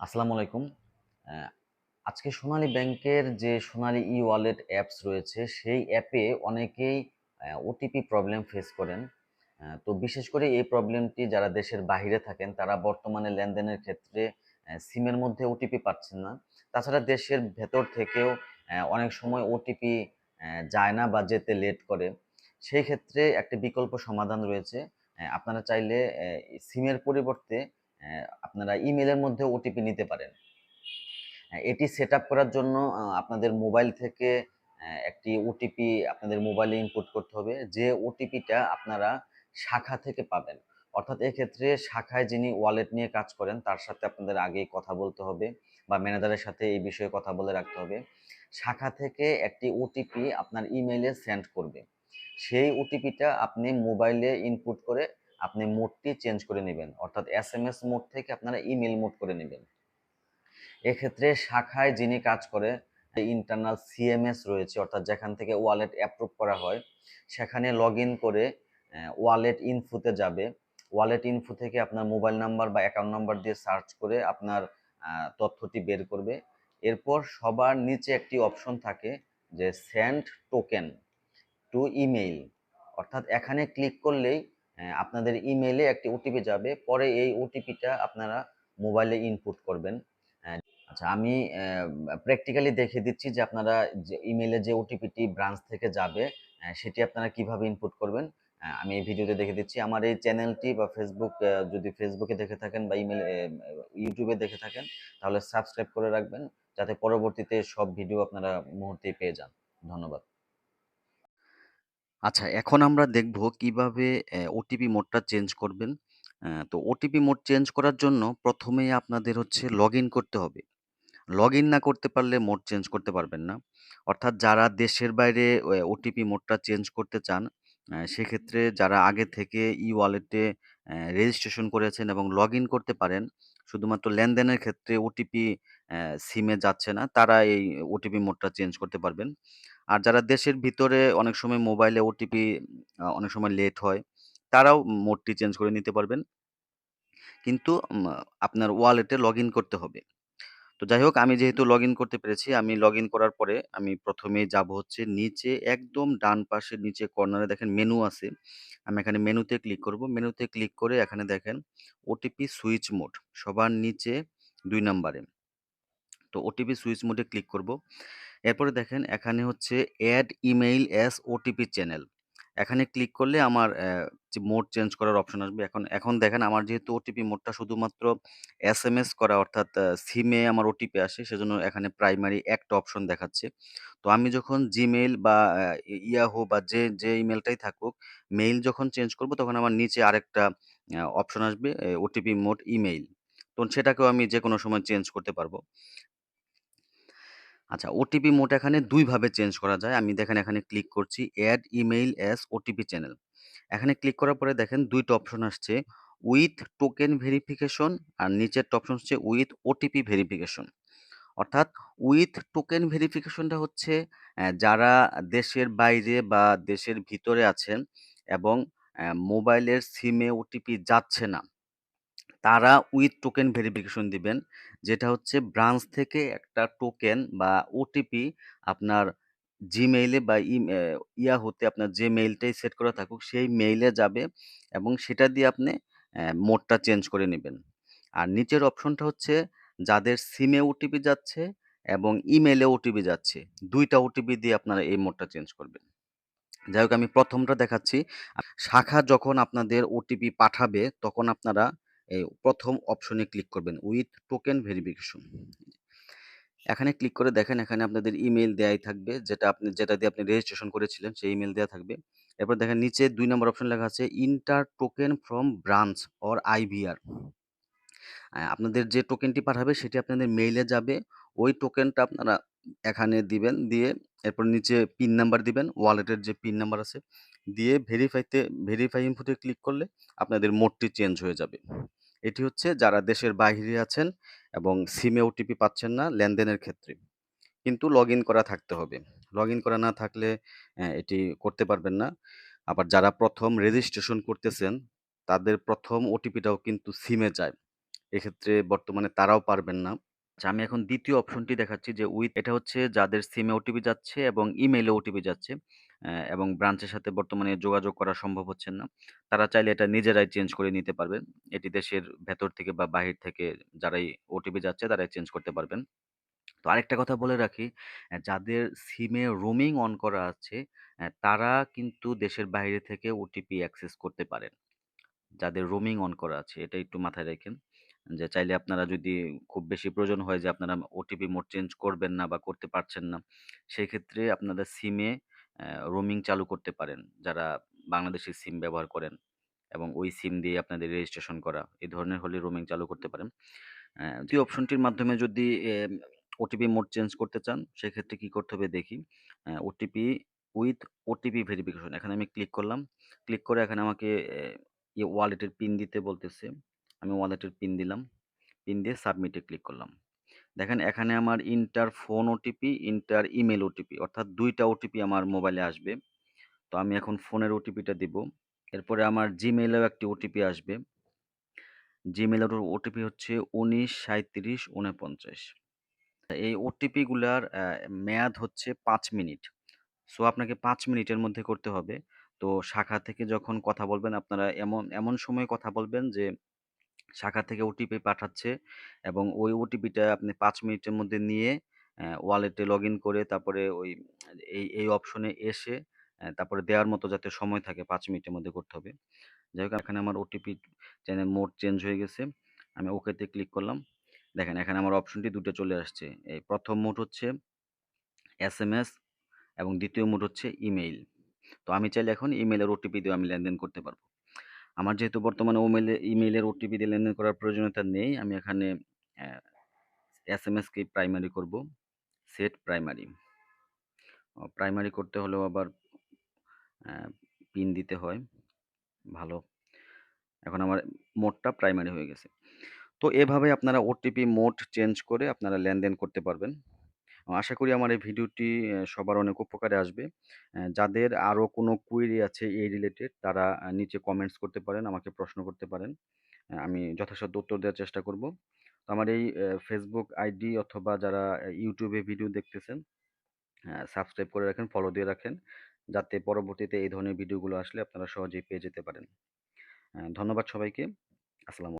আসসালামু আলাইকুম। আজকে সোনালী ব্যাংকের যে সোনালী ই-ওয়ালেট অ্যাপস রয়েছে, সেই অ্যাপে অনেকেই ওটিপি প্রবলেম ফেস করেন। তো বিশেষ করে এই প্রবলেমটি যারা দেশের বাহিরে থাকেন, তারা বর্তমানে লেনদেনের ক্ষেত্রে সিমের মধ্যে ওটিপি পাচ্ছেন না। তাছাড়া দেশের ভেতর থেকেও অনেক সময় ওটিপি যায় না বা যেতে লেট করে। সেই ক্ষেত্রে একটি বিকল্প সমাধান রয়েছে। আপনারা চাইলে সিমের পরিবর্তে আপনারা ইমেইলের মধ্যে ওটিপি নিতে পারেন। অ্যা এটি সেটআপ করার জন্য আপনাদের মোবাইল থেকে একটি ওটিপি আপনাদের মোবাইলে ইনপুট করতে হবে। যে ওটিপিটা আপনারা শাখা থেকে পাবেন। অর্থাৎ এক্ষেত্রে শাখায় যিনি ওয়ালেট নিয়ে কাজ করেন, তার সাথে আপনাদের আগেই কথা বলতে হবে বা ম্যানেজারের সাথে এই বিষয়ে কথা বলে রাখতে হবে। শাখা থেকে একটি ওটিপি আপনার ইমেইলে সেন্ড করবে। সেই ওটিপিটা আপনি মোবাইলে ইনপুট করে আপনি মোডটি চেঞ্জ করে নিবেন। অর্থাৎ এস এম এস মোড থেকে আপনারা ইমেল মোড করে নেবেন এক্ষেত্রে শাখায় যিনি কাজ করে ইন্টারনাল সিএমএস রয়েছে অর্থাৎ যেখান থেকে ওয়ালেট অ্যাপ্রুভ করা হয়, সেখানে লগইন করে ওয়ালেট ইনফুতে যাবে। ওয়ালেট ইনফু থেকে আপনার মোবাইল নাম্বার বা অ্যাকাউন্ট নাম্বার দিয়ে সার্চ করে আপনার তথ্যটি বের করবে। এরপর সবার নিচে একটি অপশন থাকে যে সেন্ড টোকেন টু ইমেইল অর্থাৎ এখানে ক্লিক করলেই আপনাদের ইমেইলে একটি ওটিপি যাবে। পরে এই ওটিপিটা আপনারা মোবাইলে ইনপুট করবেন। আচ্ছা আমি প্র্যাকটিক্যালি দেখিয়ে দিচ্ছি যে আপনারা যে ইমেইলে যে ওটিপিটি ব্রাঞ্চ থেকে যাবে সেটি আপনারা কীভাবে ইনপুট করবেন। আমি এই ভিডিওতে দেখে দিচ্ছি। আমার এই চ্যানেলটি বা ফেসবুক যদি ফেসবুকে দেখে থাকেন বা ইমেইল এ ইউটিউবে দেখে থাকেন, তাহলে সাবস্ক্রাইব করে রাখবেন। যাতে পরবর্তীতে সব ভিডিও আপনারা মুহূর্তেই পেয়ে যান। ধন্যবাদ। আচ্ছা, এখন আমরা দেখব কীভাবে ওটিপি মোডটা চেঞ্জ করবেন। তো ওটিপি মোড চেঞ্জ করার জন্য ১ম এই আপনাদের হচ্ছে লগইন করতে হবে। লগইন না করতে পারলে মোড চেঞ্জ করতে পারবেন না। অর্থাৎ যারা দেশের বাইরে ওটিপি মোডটা চেঞ্জ করতে চান, সেক্ষেত্রে যারা আগে থেকে ই-ওয়ালেটে অ্যা রেজিস্ট্রেশন করেছেন এবং লগইন করতে পারেন, শুধুমাত্র লেনদেনের ক্ষেত্রে ওটিপি সিমে যাচ্ছে না, তারা এই ওটিপি মোডটা চেঞ্জ করতে পারবেন। আর যারা দেশের ভিতরে অনেক সময় মোবাইলে ওটিপি অনেক সময় লেট হয়, তারাও মোডটি চেঞ্জ করে নিতে পারবেন। কিন্তু আপনার ওয়ালেটে লগইন করতে হবে। তো যাই হোক আমি যেহেতু লগইন করতে পেরেছি, আমি লগইন করার পরে আমি ১ম এই যাব হচ্ছে নিচে একদম ডান পাশে নিচে কর্নারে দেখেন মেনু আছে। আমি এখানে মেনুতে ক্লিক করব। মেনুতে ক্লিক করে এখানে দেখেন ওটিপি সুইচ মোড সবার নিচে দুই নাম্বারে। তো ওটিপি সুইচ মোডে ক্লিক করব। এরপরে দেখেন এখানে হচ্ছে add email as OTP channel. এখানে ক্লিক করলে আমার মোড চেঞ্জ করার অপশন আসবে। এখন এখন দেখেন আমার যেহেতু ওটিপি মোডটা শুধুমাত্র এসএমএস করা অর্থাৎ সিমে আমার ওটিপি আসে সেজন্য এখানে প্রাইমারি একটা অপশন দেখাচ্ছে। তো আমি যখন জিমেইল বা Yahoo বা যে, যে ইমেলটাই থাকুক, মেইল যখন চেঞ্জ করব তখন আমার নিচে আরেকটা অপশন আসবে ওটিপি মোড ইমেইল। তো সেটাকেও আমি যে কোনো সময় চেঞ্জ করতে পারব। আচ্ছা ওটিপি মোড এখানে দুইভাবে চেঞ্জ করা যায়। আমি দেখেন এখানে ক্লিক করছি add email as OTP channel. এখানে ক্লিক করার পরে দেখেন ২ টা অপশন আসছে উইথ টোকেন ভেরিফিকেশন আর নিচেরটা অপশন হচ্ছে উইথ ওটিপি ভেরিফিকেশন। অর্থাৎ উইথ টোকেন ভেরিফিকেশনটা হচ্ছে যারা দেশের বাইরে বা দেশের ভিতরে আছেন এবং মোবাইলের সিমে ওটিপি যাচ্ছে না। তারা উইথ টোকেন ভেরিফিকেশন দিবেন। যেটা হচ্ছে ব্রাঞ্চ থেকে একটা টোকেন বা ওটিপি আপনার জিমেইলে বা অ্যা Yahoo আপনার যে মেইলটাই সেট করা থাকুক, সেই মেইলে যাবে এবং সেটা দিয়ে আপনি মোডটা চেঞ্জ করে নেবেন আর নিচের অপশনটা হচ্ছে যাদের সিমে ওটিপি যাচ্ছে এবং ইমেইলে ওটিপি যাচ্ছে। দুইটা ওটিপি দিয়ে আপনারা এই মোডটা চেঞ্জ করবেন। যাই হোক, আমি প্রথমটা দেখাচ্ছি। শাখা যখন আপনাদের ওটিপি পাঠাবে, তখন আপনারা এই ১ম অপশনে ক্লিক করবেন উইথ টোকেন ভেরিফিকেশন। এখানে ক্লিক করে দেখেন, এখানে আপনাদের ইমেইল দেয়াই থাকবে, যেটা আপনি, যেটা দিয়ে আপনি রেজিস্ট্রেশন করেছিলেন, সেই ইমেইল দেয়া থাকবে। এরপর দেখেন নিচে ২ নাম্বার অপশন লেখা আছে enter token from branch or IVR. আপনাদের যে টোকেনটি পাঠাবে, সেটি আপনাদের মেইলে যাবে। ওই টোকেনটা আপনারা এখানে দিবেন। দিয়ে এরপর নিচে পিন নাম্বার দিবেন। ওয়ালেটের যে পিন নাম্বার আছে। দিয়ে ভেরিফাইতে ভেরিফাই ইনফোতে ক্লিক করলে আপনাদের মোডটি চেঞ্জ হয়ে যাবে। এটি হচ্ছে যারা দেশের বাইরে আছেন এবং সিমে ওটিপি পাচ্ছেন না লেনদেনের ক্ষেত্রে। কিন্তু লগইন করা থাকতে হবে। লগইন করা না থাকলে এটি করতে পারবেন না। আবার যারা প্রথম রেজিস্ট্রেশন করতেছেন, তাদের প্রথম ওটিপিটাও কিন্তু সিমে যায়। এক্ষেত্রে বর্তমানে তারাও পারবেন না। আচ্ছা আমি এখন দ্বিতীয় অপশনটি দেখাচ্ছি যে উইথ এটা হচ্ছে যাদের সিমে ওটিপি যাচ্ছে এবং ইমেইলে ওটিপি যাচ্ছে এবং ব্রাঞ্চের সাথে বর্তমানে যোগাযোগ করা সম্ভব হচ্ছে না। তারা চাইলে এটা নিজেরাই চেঞ্জ করে নিতে পারবেন। এটি দেশের ভেতর থেকে বা বাহির থেকে যারাই ওটিপি যাচ্ছে তারাই চেঞ্জ করতে পারবেন। তো আরেকটা কথা বলে রাখি, যাদের সিমে রোমিং অন করা আছে, তারা কিন্তু দেশের বাইরে থেকে ওটিপি অ্যাক্সেস করতে পারেন। যাদের রোমিং অন করা আছে এটা একটু মাথায় রাখেন। যে চাইলে আপনারা যদি খুব বেশি প্রয়োজন হয় যে আপনারা ওটিপি মোড চেঞ্জ করবেন না বা করতে পারছেন না, সেক্ষেত্রে আপনাদের সিমে রোমিং চালু করতে পারেন। যারা বাংলাদেশী সিম ব্যবহার করেন এবং ওই সিম দিয়ে আপনাদের রেজিস্ট্রেশন করা, এ ধরনের হলে রোমিং চালু করতে পারেন। ২য় অপশনটির মাধ্যমে যদি ওটিপি মোড চেঞ্জ করতে চান, সেক্ষেত্রে কি করতে হবে দেখি। ওটিপি উইথ ওটিপি ভেরিফিকেশন এখানে আমি ক্লিক করলাম। ক্লিক করে এখানে আমাকে ওয়ালেটের পিন দিতে বলতেছে। আমি ওয়ালেটের পিন দিলাম। পিন দিয়ে সাবমিটে ক্লিক করলাম। দেখেন এখানে আমার enter phone OTP, enter email OTP অর্থাৎ দুইটা ওটিপি আমার মোবাইলে আসবে। তো আমি এখন ফোনের ওটিপিটা দিব। এরপরে আমার এও একটি ওটিপি আসবে। এর ওটিপি হচ্ছে ১৯৩৭৪৯ এই ওটিপি এই ওটিপিগুলার মেয়াদ হচ্ছে পাঁচ মিনিট। সো আপনাকে পাঁচ মিনিটের মধ্যে করতে হবে। তো শাখা থেকে যখন কথা বলবেন আপনারা এমন, এমন সময় কথা বলবেন যে শাখা থেকে ওটিপি পাঠাচ্ছে এবং ওই ওটিপিটা আপনি পাঁচ মিনিটের মধ্যে নিয়ে ওয়ালেটে লগইন করে তারপরে ওই এই, এই অপশনে এসে তারপরে দেওয়ার মতো যাতে সময় থাকে পাঁচ মিনিটের মধ্যে করতে হবে। যাই হোক এখানে আমার ওটিপি চ্যানেল মোড চেঞ্জ হয়ে গেছে। আমি ওকেতে ক্লিক করলাম। দেখেন এখানে আমার অপশনটি দুটো চলে আসছে। এই প্রথম মোড হচ্ছে এস এম এস এবং দ্বিতীয় মোড হচ্ছে ইমেইল। তো আমি চাইলে এখন ইমেইলের ওটিপি দিয়েও আমি লেনদেন করতে পারব। আমার যেহেতু বর্তমানে ওমেলে ইমেলের ওটিপি দিয়ে লেনদেন করার প্রয়োজনীয়তা নেই, আমি এখানে এস এম এসকে প্রাইমারি করব। Set primary. প্রাইমারি করতে হলেও আবার পিন দিতে হয়। ভালো। এখন আমার মোডটা প্রাইমারি হয়ে গেছে। তো এভাবে আপনারা ওটিপি মোড চেঞ্জ করে আপনারা লেনদেন করতে পারবেন। আশা করি আমার এই ভিডিওটি সবার অনেক উপকারে আসবে। যাদের আরও কোনো কুয়েরি আছে এই রিলেটেড তারা নিচে কমেন্টস করতে পারেন, আমাকে প্রশ্ন করতে পারেন। আমি যথাসাধ্য উত্তর দেওয়ার চেষ্টা করব। তো আমার এই ফেসবুক আইডি অথবা যারা ইউটিউবে ভিডিও দেখতেছেন, সাবস্ক্রাইব করে রাখেন, ফলো দিয়ে রাখেন। যাতে পরবর্তীতে এই ধরনের ভিডিওগুলো আসলে আপনারা সহজেই পেয়ে যেতে পারেন। ধন্যবাদ সবাইকে। আসসালামু